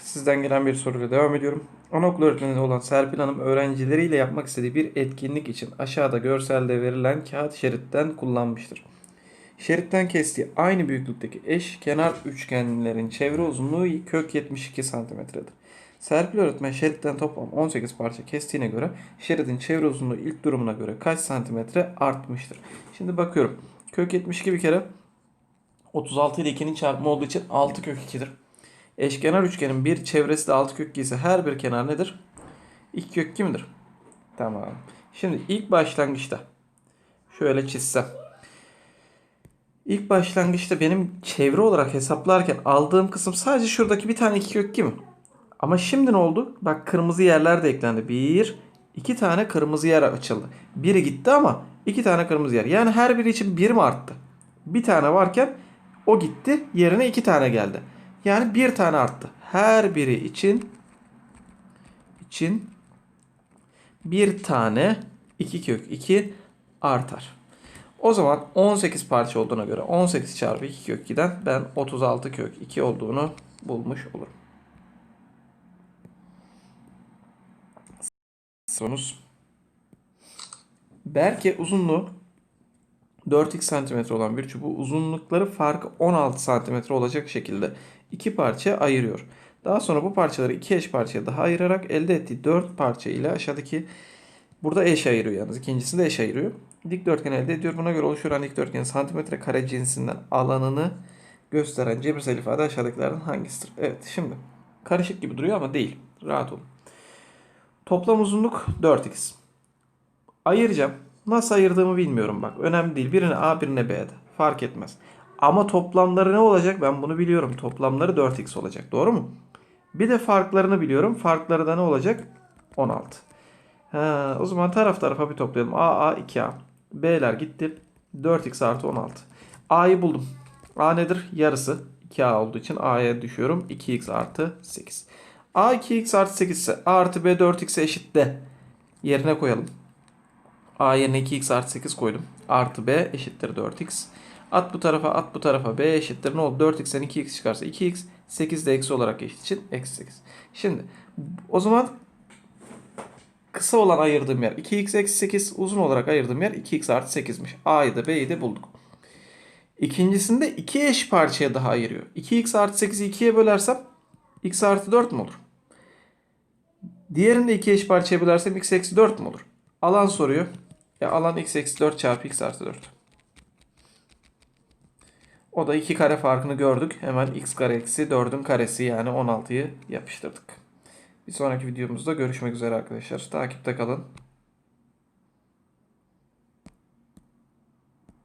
Sizden gelen bir soruyla devam ediyorum. Anaokul öğretmeni olan Serpil Hanım öğrencileriyle yapmak istediği bir etkinlik için aşağıda görselde verilen kağıt şeritten kullanmıştır. Şeritten kestiği aynı büyüklükteki eş kenar üçgenlerin çevre uzunluğu kök 72 santimetredir. Serpil öğretmen şeritten toplam 18 parça kestiğine göre şeridin çevre uzunluğu ilk durumuna göre kaç santimetre artmıştır? Şimdi bakıyorum. Kök 72 bir kere 36 ile 2'nin çarpımı olduğu için 6 kök 2'dir. Eşkenar üçgenin bir çevresi de 6 kök 2 ise her bir kenar nedir? 2 kök 2 midir? Tamam. Şimdi ilk başlangıçta şöyle çizsem. İlk başlangıçta benim çevre olarak hesaplarken aldığım kısım sadece şuradaki bir tane 2 kök 2 mi? Ama şimdi ne oldu? Bak kırmızı yerler de eklendi. Bir, iki tane kırmızı yer açıldı. Biri gitti ama iki tane kırmızı yer. Yani her biri için bir mi arttı? Bir tane varken o gitti yerine iki tane geldi. Yani bir tane arttı. Her biri için için bir tane 2 kök 2 artar. O zaman 18 parça olduğuna göre 18 çarpı 2 kök 2'den ben 36 kök 2 olduğunu bulmuş olurum. Sorumuz. Berke uzunluğu 4x santimetre olan bir çubuğu uzunlukları farkı 16 santimetre olacak şekilde iki parçaya ayırıyor. Daha sonra bu parçaları iki eş parçaya daha ayırarak elde ettiği 4 parça ile aşağıdaki burada eş ayırıyor yalnız. İkincisinde eş ayırıyor. Dikdörtgen elde ediyor. Buna göre oluşturan dikdörtgenin santimetre kare cinsinden alanını gösteren cebirsel ifade aşağıdakilerden hangisidir? Evet şimdi karışık gibi duruyor ama değil. Rahat olun. Toplam uzunluk 4x. Ayıracağım. Nasıl ayırdığımı bilmiyorum bak. Önemli değil. Birine A birine B'de. Fark etmez. Ama toplamları ne olacak? Ben bunu biliyorum. Toplamları 4x olacak. Doğru mu? Bir de farklarını biliyorum. Farkları da ne olacak? 16. Ha, o zaman taraf tarafa bir toplayalım. A, A, 2A. B'ler gitti. 4x artı 16. A'yı buldum. A nedir? Yarısı. 2A olduğu için A'ya düşüyorum. 2x artı 8. A 2x artı 8 ise A artı B 4x'e eşit de yerine koyalım. A yerine 2x artı 8 koydum. Artı B eşittir 4x. At bu tarafa at bu tarafa B eşittir ne oldu? 4x'ten 2x çıkarsa 2x. 8 de eksi olarak eşit için eksi 8. Şimdi o zaman kısa olan ayırdığım yer 2x eksi 8. Uzun olarak ayırdığım yer 2x artı 8'miş. A'yı da B'yi de bulduk. İkincisinde iki eş parçaya daha ayırıyor. 2x artı 8'i 2'ye bölersem x artı 4 mü olur? Diğerinde iki eş parçaya bölersem x eksi 4 mü olur? Alan soruyor. Ya alan x eksi 4 çarpı x artı 4. O da 2 kare farkını gördük. Hemen x kare eksi 4'ün karesi yani 16'yı yapıştırdık. Bir sonraki videomuzda görüşmek üzere arkadaşlar. Takipte kalın.